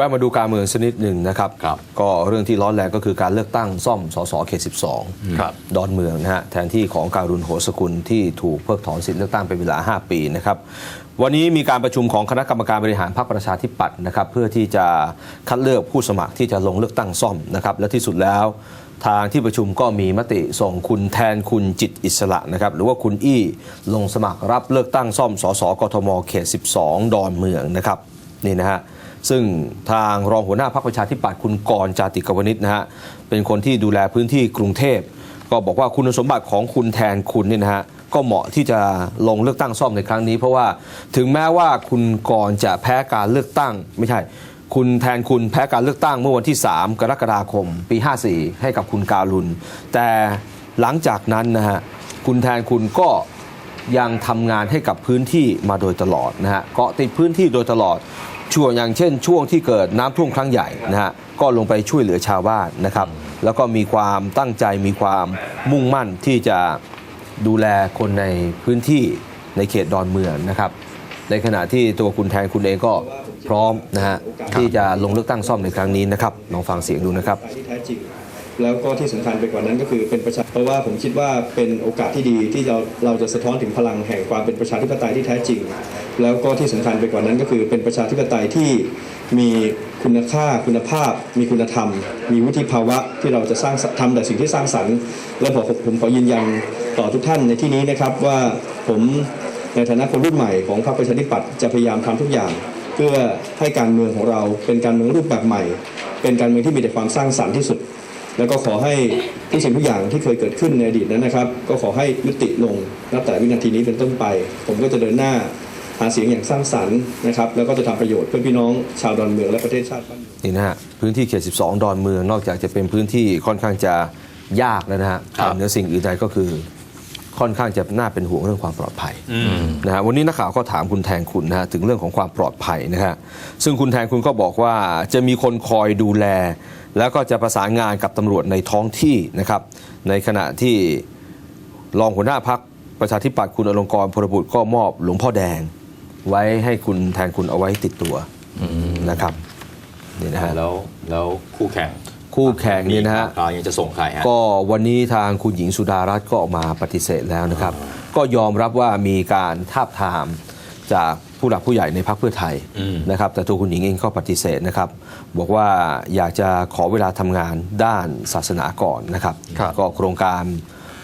แวะมาดูการเมืองสักนิดหนึ่งนะครับครับก็เรื่องที่ร้อนแรงก็คือการเลือกตั้งซ่อมสสเขต 12 ครับ ดอนเมืองนะฮะแทนที่ของการุณโหสกุลที่ถูกเพิกถอนสิทธิเลือกตั้งเป็นเวลา 5 ปีนะครับวันนี้มีการประชุมของคณะกรรมการบริหารพรรคประชาธิปัตย์นะครับเพื่อที่จะคัดเลือกผู้สมัครที่จะลงเลือกตั้งซ่อมนะครับและที่สุดแล้วทางที่ประชุมก็มีมติส่งคุณแทนคุณจิตอิสระนะครับหรือว่าคุณอี้ลงสมัครรับเลือกตั้งซ่อมสสกทมเขต 12 ดอนเมืองนะครับนี่นะฮะ ซึ่งทางรองหัวหน้าพรรคประชาธิปัตย์คุณกรจาติกวนิชนะฮะเป็นคนที่ดูแลพื้นที่กรุงเทพ ก็บอกว่าคุณสมบัติของคุณแทนคุณเนี่ยนะฮะก็เหมาะที่จะลงเลือกตั้งซ่อมในครั้งนี้ เพราะว่าถึงแม้ว่าคุณกรจะแพ้การเลือกตั้งไม่ใช่คุณแทนคุณแพ้การเลือกตั้งเมื่อวันที่ 3 กรกฎาคม ปี 54 ให้กับคุณการุณแต่หลังจากนั้นนะฮะคุณแทนคุณก็ยังทำงานให้กับพื้นที่มาโดยตลอดนะฮะเกาะติดพื้นที่โดยตลอด ช่วงอย่างเช่น ช่วงที่เกิดน้ำท่วมครั้งใหญ่นะฮะก็ลงไปช่วยเหลือชาวบ้านนะครับ แล้วก็มีความตั้งใจมีความมุ่งมั่นที่จะดูแลคนในพื้นที่ในเขตดอนเมืองนะครับในขณะที่ตัวคุณแทนคุณเองก็พร้อมนะฮะที่จะลงเลือกตั้งซ่อมในครั้งนี้นะครับลองฟังเสียงดูนะครับแท้จริงแล้วก็ที่สำคัญไปกว่านั้นก็คือเป็นประชาเพราะว่าผมคิดว่าเป็นโอกาสที่ดีที่เราเราจะสะท้อนถึงพลังแห่งความเป็นประชาธิปไตยที่แท้จริงแล้วก็ที่สำคัญไปกว่านั้นก็คือเป็นประชาธิปไตยที่มีคุณค่าคุณภาพ มีคุณธรรม มีวุฒิภาวะที่เราจะสร้างทำแต่สิ่งที่สร้างสรรค์ และผมผมขอยืนยันต่อทุกท่านในที่นี้นะครับว่าผมในฐานะคนรุ่นใหม่ของพรรคประชาธิปัตย์จะพยายามทำทุกอย่าง เพื่อให้การเมืองของเราเป็นการเมืองรูปแบบใหม่ เป็นการเมืองที่มีแต่ความสร้างสรรค์ที่สุด แล้วก็ขอให้ทุกสิ่งทุกอย่างที่เคยเกิดขึ้นในอดีตนั้นนะครับ ก็ขอให้ยุติลงนับแต่วินาทีนี้เป็นต้นไป ผมก็จะเดินหน้า หาเสียงอย่างสร้างสรรค์นะครับแล้วก็จะทำประโยชน์เพื่อพี่น้องชาวดอนเมืองและประเทศชาติบ้านเมืองนี่นะฮะพื้นที่เขต 12 ดอนเมืองนอกจากจะเป็นพื้นที่ค่อนข้างจะยากแล้วนะฮะครับเหนือสิ่งอื่นใดก็คือค่อนข้างจะน่าเป็นห่วงเรื่องความปลอดภัยนะฮะวันนี้นักข่าวก็ถามคุณแทนคุณนะฮะถึงเรื่องของความปลอดภัยนะฮะซึ่งคุณแทนคุณก็บอกว่าจะมีคนคอยดูแล แล้วก็จะประสานงานกับตำรวจในท้องที่นะครับ ในขณะที่รองหัวหน้าพักประชาธิปัตย์คุณอลงกรณ์พลบุตรก็มอบหลวงพ่อแดง ไว้ให้คุณแทนคุณเอาไว้ติดตัวนะครับนี่นะฮะแล้วแล้วคู่แข่งคู่แข่งนี่นะฮะเรายังจะส่งใครฮะก็วันนี้ทางคุณหญิงสุดารัตน์ก็ออกมาปฏิเสธแล้วนะครับ ก็ยอมรับว่ามีการทาบทามจากผู้หลักผู้ใหญ่ในพรรคเพื่อไทยอืมนะครับแต่ตัวคุณหญิงเองก็ปฏิเสธนะครับ บอกว่าอยากจะขอเวลาทำงานด้านศาสนาก่อนนะครับครับก็โครงการ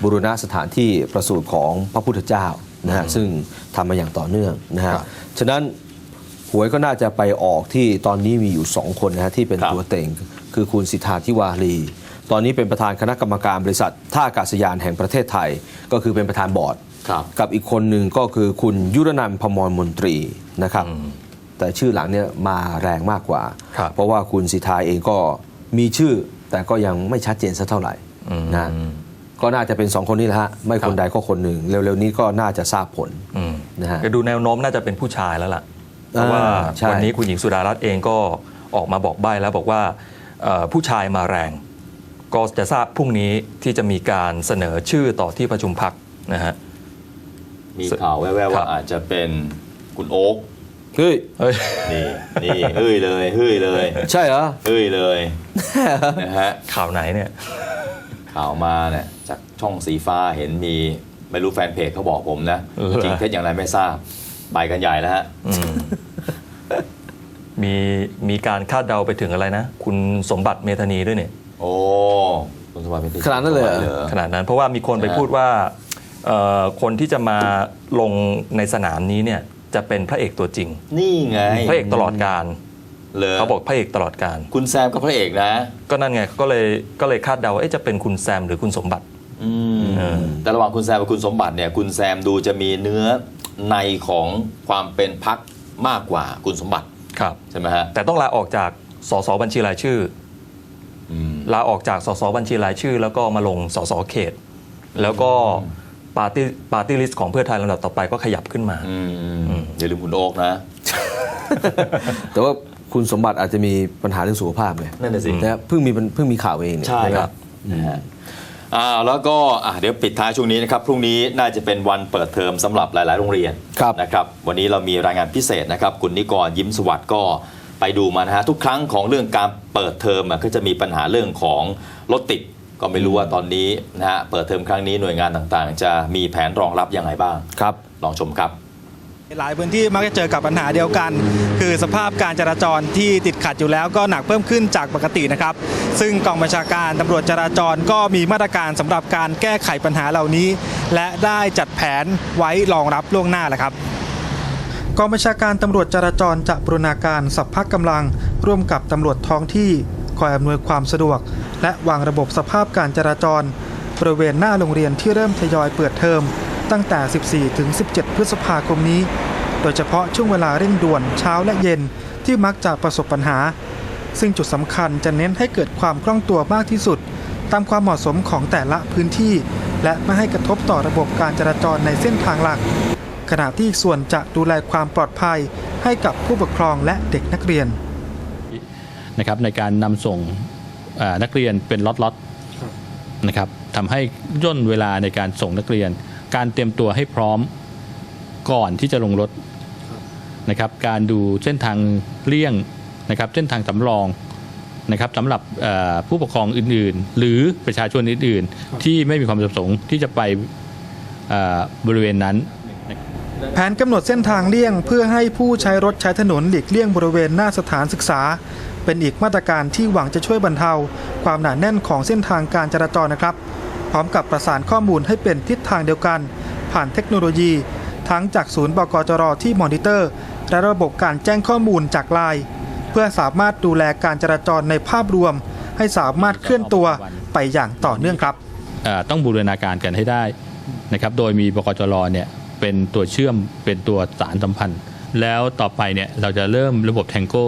บูรณะสถานที่ประสูติของพระพุทธเจ้า นะฮะซึ่งทำมาอย่างต่อเนื่องนะฮะครับฉะนั้นหวยก็น่าจะไปออกที่ตอนนี้มีอยู่ 2 คนนะฮะที่เป็นครับตัวเต็งคือคุณสิทธาธิวารี ตอนนี้เป็นประธานคณะกรรมการบริษัทท่าอากาศยานแห่งประเทศไทย ก็คือเป็นประธานบอร์ดครับกับอีกคนหนึ่งก็คือคุณยุรนันท์พมรมนตรีนะครับ แต่ชื่อหลังเนี่ยมาแรงมากกว่าครับเพราะว่าคุณสิทธาเองก็มีชื่อแต่ก็ยังไม่ชัดเจนสักเท่าไหร่นะ ก็น่าจะเป็นสองคนนี้แหละฮะไม่คนใดก็คนหนึ่ง เร็วๆนี้ก็น่าจะทราบผลอืมนะฮะก็ดูแนวโน้มน่าจะเป็นผู้ชายแล้วล่ะเพราะว่าอ่าใช่วันนี้คุณหญิงสุดารัตน์เองก็ออกมาบอกใบ้แล้วบอกว่าเอ่อผู้ชายมาแรง ก็จะทราบพรุ่งนี้ที่จะมีการเสนอชื่อต่อที่ประชุมพักนะฮะมีข่าวแว่วๆครัว่าบอาจจะเป็นคุณโอ๊กเฮ้ยเฮ้ยนี่นี่เฮ้ยเลยเฮ้ยเลย ใช่เหรอเฮ้ยเลยนะฮะข่าวไหนเนี่ย ข่าวมาเนี่ยจากช่องสีฟ้าเห็นมีไม่รู้แฟนเพจเขาบอกผมนะเออจริงเท็จอย่างไรไม่ทราบไปกันใหญ่แล้วฮะอืมมีมีการคาดเดาไปถึงอะไรนะ คุณสมบัติเมธานีด้วยเนี่ย โอ้คุณสมบัติเป็นขนาดนั้นเลยเหรอหรอขนาดนั้นเพราะว่ามีคนไปนะฮะพูดว่าเอ่อคนที่จะมาลงในสนามนี้เนี่ยจะเป็นพระเอกตัวจริง นี่ไง พระเอกตลอดการ เลยเขาบอกพระเอกตลอดการ คุณแซมก็พระเอกนะ ก็นั่นไงก็เลยก็เลยคาดเดาว่าเอ๊ะจะเป็นคุณแซมหรือคุณสมบัติอืมเออแต่ระหว่างคุณแซมกับคุณสมบัติเนี่ยคุณแซมดูจะมีเนื้อในของความเป็นพักมากกว่าคุณสมบัติครับใช่ไหมฮะแต่ต้องลาออกจากสสบัญชีรายชื่ออืมลาออกจากสสบัญชีรายชื่อ แล้วก็มาลงสสเขต แล้วก็ปาร์ตี้ปาร์ตี้ลิสต์ของเพื่อไทยลำดับต่อไปก็ขยับขึ้นมาอืมอย่าลืมคุณโอ๊กนะ แต่ว่า คุณสมบัติอาจจะมีปัญหาเรื่องสุขภาพไงนั่นน่ะสินะเพิ่งมีเพิ่งมีข่าวเองเนี่ยใช่ไหมครับนะฮะอ่าแล้วก็อะเดี๋ยวปิดท้ายช่วงนี้นะครับพรุ่งนี้น่าจะเป็นวันเปิดเทอมสำหรับหลาย ๆ โรงเรียนครับนะครับวันนี้เรามีรายงานพิเศษนะครับคุณนิกรยิ้มสวัสดิ์ก็ไปดูมานะฮะทุกครั้งของเรื่องการเปิดเทอมอะก็จะมีปัญหาเรื่องของรถติดก็ไม่รู้ว่าตอนนี้นะฮะเปิดเทอมครั้งนี้หน่วยงานต่างๆ จะมีแผนรองรับยังไงบ้างครับลองชมครับ หลายพื้นที่มักจะเจอกับปัญหาเดียวกัน คือสภาพการจราจรที่ติดขัดอยู่แล้วก็หนักเพิ่มขึ้นจากปกตินะครับ ซึ่งกองบัญชาการตำรวจจราจรก็มีมาตรการสำหรับการแก้ไขปัญหาเหล่านี้ และได้จัดแผนไว้รองรับล่วงหน้าแหละครับกองบัญชาการตำรวจจราจรจะปรณาการสัพพะกำลัง ร่วมกับตำรวจท้องที่คอยอำนวยความสะดวก และวางระบบสภาพการจราจร บริเวณหน้าโรงเรียนที่เริ่มทยอยเปิดเทอม ตั้งแต่ 14 ถึง 17 พฤษภาคมนี้ โดยเฉพาะช่วงเวลาเร่งด่วนเช้าและเย็นที่มักจะประสบปัญหา ซึ่งจุดสำคัญจะเน้นให้เกิดความคล่องตัวมากที่สุด ตามความเหมาะสมของแต่ละพื้นที่ และไม่ให้กระทบต่อระบบการจราจรในเส้นทางหลัก ขณะที่อีกส่วนจะดูแลความปลอดภัยให้กับผู้ปกครองและเด็กนักเรียนนะครับในการนำส่งนักเรียนเป็นล็อตๆนะครับทำให้ย่นเวลาในการส่งนักเรียน การเตรียมตัวให้พร้อมก่อนที่จะลงรถนะครับ การดูเส้นทางเลี่ยงนะครับ เส้นทางสำรองนะครับสำหรับเอ่อผู้ปกครองอื่นๆ หรือประชาชนอื่นๆ ที่ไม่มีความประสงค์ที่จะไปเอ่อบริเวณนั้น แผนกำหนดเส้นทางเลี่ยง เพื่อให้ผู้ใช้รถใช้ถนนหลีกเลี่ยงบริเวณหน้าสถานศึกษา เป็นอีกมาตรการที่หวังจะช่วยบรรเทา ความหนาแน่นของเส้นทางการจราจรนะครับพ ร้อมกับประสานข้อมูลให้เป็นทิศทางเดียวกัน ผ่านเทคโนโลยี ทั้งจากศูนย์บกจรที่มอนิเตอร์ และระบบการแจ้งข้อมูลจากไลน์เพื่อสามารถดูแลการจราจรในภาพรวม ให้สามารถเคลื่อนตัวไปอย่างต่อเนื่องครับต้องบูรณาการกันให้ได้นะครับโดยมีบกจรเนี่ยเป็นตัวเชื่อมเป็นตัวสารสัมพันธ์ แล้วต่อไปเนี่ยเราจะเริ่มระบบแทงโก้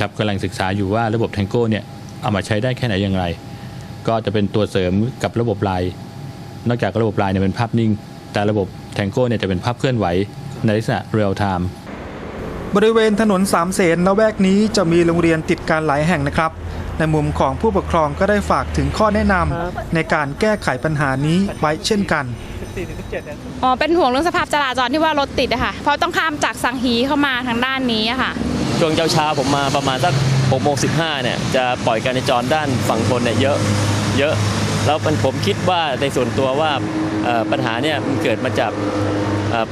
ครับกำลังศึกษาอยู่ว่าระบบแทงโก้เนี่ยเอามาใช้ได้แค่ไหนอย่างไร ก็จะเป็นตัวเสริมกับระบบไลน์นอกจากระบบไลน์เนี่ยเป็นภาพนิ่ง แต่ระบบแทงโก้เนี่ยจะเป็นภาพเคลื่อนไหวในลักษณะเรียลไทม์บริเวณถนนสามเสนละแวกนี้จะมีโรงเรียนติดกันหลายแห่งนะครับ ในมุมของผู้ปกครองก็ได้ฝากถึงข้อแนะนำในการแก้ไขปัญหานี้ไว้เช่นกันอ๋อเป็นห่วงเรื่องสภาพจราจรที่ว่ารถติดอะค่ะเพราะต้องข้ามจากสังฮีเข้ามาทางด้านนี้อะค่ะช่วงเช้าๆผมมาประมาณสัก 6โมง15เนี่ยจะปล่อยการจราจรด้านฝั่งทนเนี่ยเยอะเยอะ แล้วมันผมคิดว่าในส่วนตัวว่าปัญหาเนี่ยมันเกิดมาจาก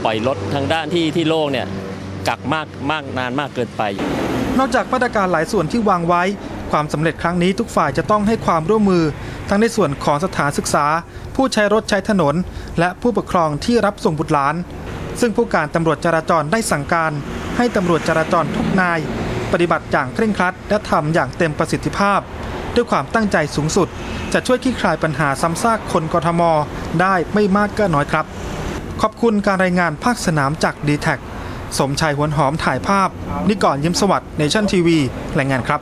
ปล่อยรถทางด้านที่ที่โล่งเนี่ยกักมากมากนานมากเกินไป นอกจากมาตรการหลายส่วนที่วางไว้ ความสำเร็จครั้งนี้ทุกฝ่ายจะต้องให้ความร่วมมือ ทั้งในส่วนของสถานศึกษา ผู้ใช้รถใช้ถนน และผู้ปกครองที่รับส่งบุตรหลาน ซึ่งผู้การตำรวจจราจรได้สั่งการ ให้ตำรวจจราจรทุกนาย ปฏิบัติอย่างเคร่งครัด และทำอย่างเต็มประสิทธิภาพ ด้วยความตั้งใจสูงสุด จะช่วยคลี่คลายปัญหาซ้ำซากคนกทม ได้ไม่มากก็น้อยครับ ขอบคุณการรายงานภาคสนามจากดีแท็สมชายหวนหอมถ่ายภาพ นิกรยิ้มสวัสดิ์เนชั่นทีวีรายงานครับ